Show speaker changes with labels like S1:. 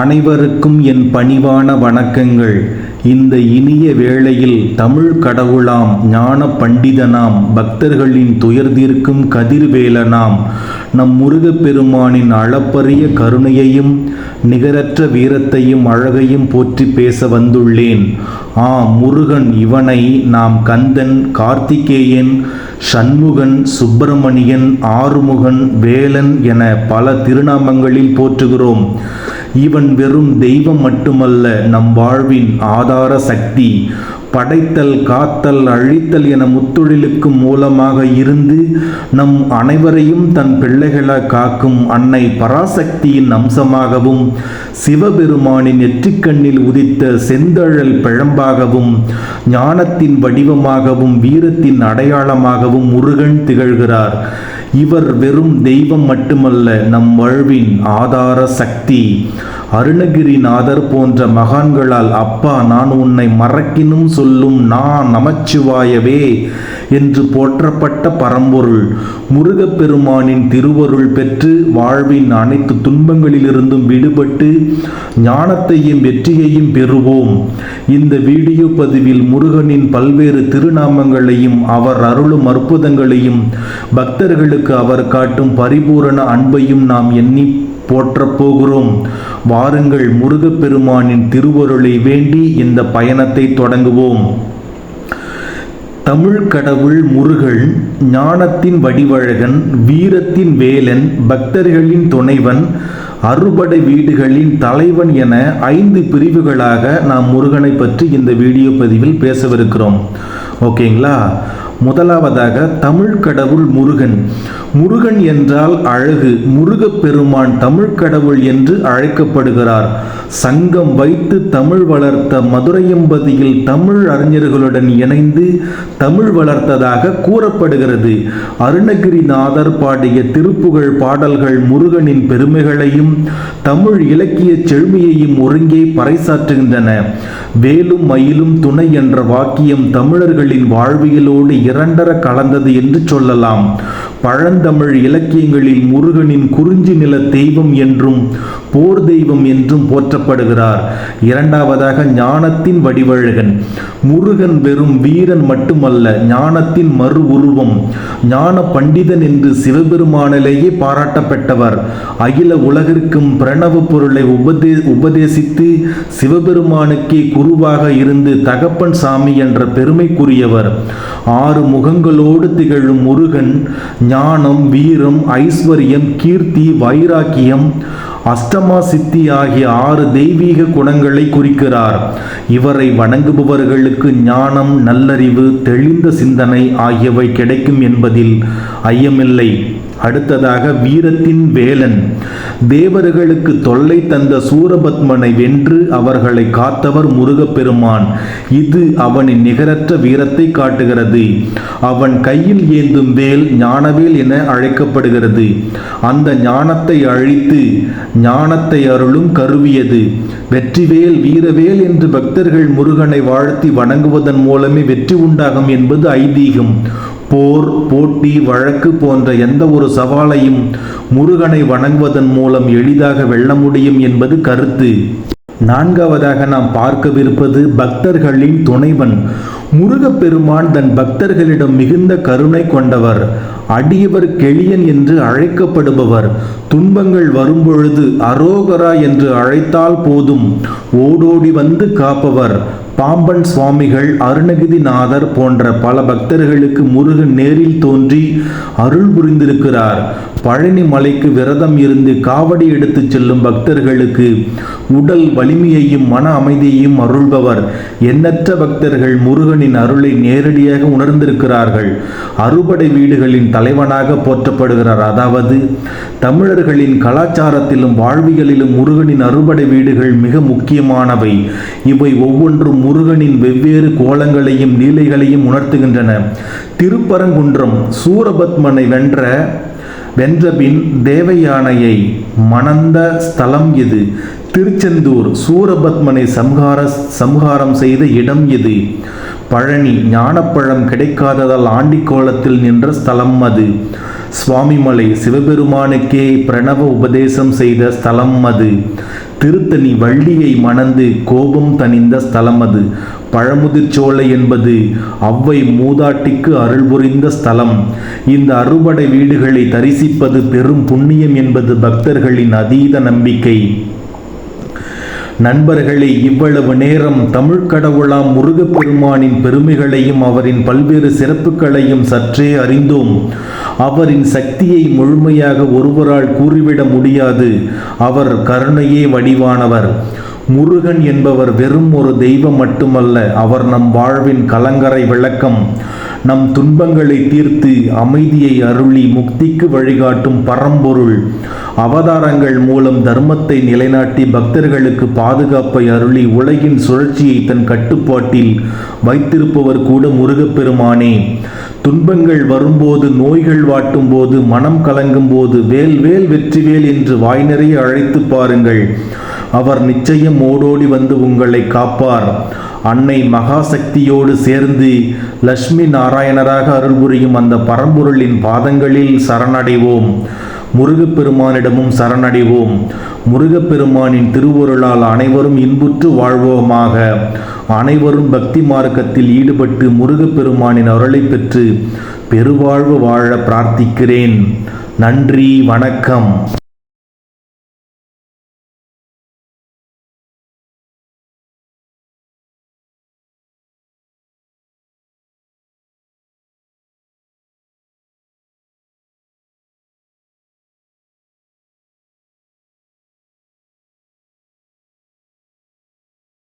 S1: அனைவருக்கும் என் பணிவான வணக்கங்கள். இந்த இனிய வேளையில் தமிழ் கடவுளாம் ஞான பண்டிதனாம் பக்தர்களின் துயர் தீர்க்கும் கதிர்வேலனாம் நம் முருகப்பெருமானின் அளப்பரிய கருணையையும் நிகரற்ற வீரத்தையும் அழகையும் போற்றி பேச வந்துள்ளேன். ஆ முருகன் இவனை நாம் கந்தன் கார்த்திகேயன் சண்முகன் சுப்பிரமணியன் ஆறுமுகன் வேலன் என பல திருநாமங்களில் போற்றுகிறோம். இவன் வெறும் தெய்வம் மட்டுமல்ல நம் வாழ்வின் ஆதார சக்தி படைத்தல் காத்தல் அழித்தல் என முத்தொழிலுக்கு மூலமாக இருந்து நம் அனைவரையும் தன் பிள்ளைகளாக காக்கும் அன்னை பராசக்தியின் அம்சமாகவும் சிவபெருமானின் நெற்றிக்கண்ணில் உதித்த செந்தழல் பிழம்பாகவும் ஞானத்தின் வடிவமாகவும் வீரத்தின் அடையாளமாகவும் முருகன் திகழ்கிறார். இவர் வெறும் தெய்வம் மட்டுமல்ல நம் வாழ்வின் ஆதார சக்தி. அருணகிரிநாதர் போன்ற மகான்களால் அப்பா நான் உன்னை மறக்கினும் சொல்லும் நான் நமச்சிவாயவே என்று போற்றப்பட்ட பரம்பொருள். முருகப்பெருமானின் திருவருள் பெற்று வாழ்வின் அனைத்து துன்பங்களிலிருந்தும் விடுபட்டு ஞானத்தையும் வெற்றியையும் பெறுவோம். இந்த வீடியோ பதிவில் முருகனின் பல்வேறு திருநாமங்களையும் அவர் அருளும் அற்புதங்களையும் பக்தர்களுக்கு அவர் காட்டும் பரிபூரண அன்பையும் நாம் எண்ணி போற்றப் போகிறோம். வாருங்கள் முருகப்பெருமானின் திருவருளை வேண்டி இந்த பயணத்தை தொடங்குவோம். தமிழ் கடவுள் முருகன் ஞானத்தின் வடிவழகன் வீரத்தின் வேலன் பக்தர்களின் துணைவன் அறுபடை வீடுகளின் தலைவன் என ஐந்து பிரிவுகளாக நாம் முருகனை பற்றி இந்த வீடியோ பதிவில் பேசவிருக்கிறோம். ஓகேங்களா? முதலாவதாக தமிழ் கடவுள் முருகன். முருகன் என்றால் அழகு. முருகப் பெருமான் தமிழ் கடவுள் என்று அழைக்கப்படுகிறார். சங்கம் வைத்து தமிழ் வளர்த்த மதுரையம்பதியில் தமிழ் அறிஞர்களுடன் இணைந்து தமிழ் வளர்த்ததாக கூறப்படுகிறது. அருணகிரிநாதர் பாடிய திருப்புகழ் பாடல்கள் முருகனின் பெருமைகளையும் தமிழ் இலக்கிய செழுமையையும் ஒருங்கே பறைசாற்றுகின்றன. வேலும் மயிலும் துணை என்ற வாக்கியம் தமிழர்களின் வாழ்வியலோடு இரண்டர கலந்தது என்று சொல்லலாம். பழந்தமிழ் இலக்கியங்களில் முருகனின் குறிஞ்சி நில தெய்வம் என்றும் போர் தெய்வம் என்றும் போற்றப்படுகிறார். இரண்டாவதாக ஞானத்தின் வடிவழகன். முருகன் வெறும் வீரன் மட்டுமல்ல ஞானத்தின் மறு உருவம். ஞான பண்டிதன் என்று சிவபெருமானிலேயே பாராட்டப்பட்டவர். அகில உலகிற்கும் பிரணவ பொருளை உபதே உபதேசித்து சிவபெருமானுக்கே குருவாக இருந்து தகப்பன் சாமி என்ற பெருமைக்குரியவர். ஆறு முகங்களோடு திகழும் முருகன் ஞானம் வீரம் ஐஸ்வர்யம் கீர்த்தி வைராக்கியம் அஷ்டமா சித்தி ஆகிய ஆறு தெய்வீக குணங்களை குறிக்கிறார். இவரை வணங்குபவர்களுக்கு ஞானம் நல்லறிவு தெளிந்த சிந்தனை ஆகியவை கிடைக்கும் என்பதில் ஐயமில்லை. அடுத்ததாக வீரத்தின் வேலன். தேவர்களுக்கு தொல்லை தந்த சூரபத்மனை வென்று அவர்களை காத்தவர் முருகப்பெருமான். இது அவனின் நிகரற்ற வீரத்தை காட்டுகிறது. அவன் கையில் ஏந்தும் வேல் ஞானவேல் என அழைக்கப்படுகிறது. அந்த ஞானத்தை அழித்து ஞானத்தை அருளும் கருவியது. வெற்றிவேல் வீரவேல் என்று பக்தர்கள் முருகனை வாழ்த்தி வணங்குவதன் மூலமே வெற்றி உண்டாகும் என்பது ஐதீகம். போர் போட்டி வழக்கு போன்ற எந்த ஒரு சவாலையும் முருகனை வணங்குவதன் மூலம் எளிதாக வெல்ல முடியும் என்பது கருத்து. நான்காவதாக நாம் பார்க்கவிருப்பது பக்தர்களின் துணைவன். முருகப்பெருமான் தன் பக்தர்களிடம் மிகுந்த கருணை கொண்டவர். அடியவர் கெளியன் என்று அழைக்கப்படுபவர். துன்பங்கள் வரும்பொழுது அரோகரா என்று அழைத்தால் போதும். ஓடோடி வந்து காப்பவர். பாம்பன் சுவாமிகள் அருணகிரிநாதர் போன்ற பல பக்தர்களுக்கு முருகன் நேரில் தோன்றி அருள் புரிந்திருக்கிறார். பழனி மலைக்கு விரதம் இருந்து காவடி எடுத்துச் செல்லும் பக்தர்களுக்கு உடல் வலிமையையும் மன அமைதியையும் அருள்பவர். எண்ணற்ற பக்தர்கள் முருகனின் அருளை நேரடியாக உணர்ந்திருக்கிறார்கள். அறுபடை வீடுகளின் தலைவனாக போற்றப்படுகிறார். அதாவது தமிழர்களின் கலாச்சாரத்திலும் வாழ்வியலிலும் முருகனின் அறுபடை வீடுகள் மிக முக்கியமானவை. இவை ஒவ்வொன்றும் முருகனின் வெவ்வேறு கோலங்களையும் நீலைகளையும் உணர்த்துகின்றன. திருப்பரங்குன்றம் சூரபத்மனை வென்ற வென்றபின் தேவயானையை மணந்த ஸ்தலம் எது? திருச்செந்தூர் சூரபத்மனை சம்ஹார சம்ஹாரம் செய்த இடம் எது? பழனி ஞானப்பழம் கிடைக்காததால் ஆண்டிக்கோலத்தில் நின்ற ஸ்தலம் அது. சுவாமிமலை சிவபெருமானுக்கே பிரணவ உபதேசம் செய்த ஸ்தலம் அது. திருத்தணி வள்ளியை மணந்து கோபம் தணிந்த ஸ்தலம் அது. பழமுதிர்ச்சோலை என்பது அவ்வை மூதாட்டிக்கு அருள் புரிந்த ஸ்தலம். இந்த அறுபடை வீடுகளை தரிசிப்பது பெரும் புண்ணியம் என்பது பக்தர்களின் அதீத நம்பிக்கை. நண்பர்களே இவ்வளவு நேரம் தமிழ் கடவுளாம் முருகப்பெருமானின் பெருமைகளையும் அவரின் பல்வேறு சிறப்புகளையும் சற்றே அறிந்தோம். அவரின் சக்தியை முழுமையாக ஒருவரால் கூறிவிட முடியாது. அவர் கருணையே வடிவானவர். முருகன் என்பவர் வெறும் ஒரு தெய்வம் மட்டுமல்ல அவர் நம் வாழ்வின் கலங்கரை விளக்கம். நம் துன்பங்களை தீர்த்து அமைதியை அருளி முக்திக்கு வழிகாட்டும் பரம்பொருள். அவதாரங்கள் மூலம் தர்மத்தை நிலைநாட்டி பக்தர்களுக்கு பாதுகாப்பை அருளி உலகின் சுழற்சியை தன் கட்டுப்பாட்டில் வைத்திருப்பவர் கூட முருகப்பெருமானே. துன்பங்கள் வரும்போது நோய்கள் வாட்டும் போது மனம் கலங்கும் போது வேல் வேல் வெற்றிவேல் என்று வாய் நிறைய அழைத்து பாருங்கள். அவர் நிச்சயம் ஓடோடி வந்து உங்களை காப்பார். அன்னை மகாசக்தியோடு சேர்ந்து லட்சுமி நாராயணராக அருள் புரியும் அந்த பரம்பொருளின் பாதங்களில் சரணடைவோம். முருகப்பெருமானிடமும் சரணடைவோம். முருகப்பெருமானின் திருவொருளால் அனைவரும் இன்புற்று வாழ்வோமாக. அனைவரும் பக்தி மார்க்கத்தில் ஈடுபட்டு முருகப்பெருமானின் அருளை பெற்று பெருவாழ்வு வாழ பிரார்த்திக்கிறேன். நன்றி வணக்கம்.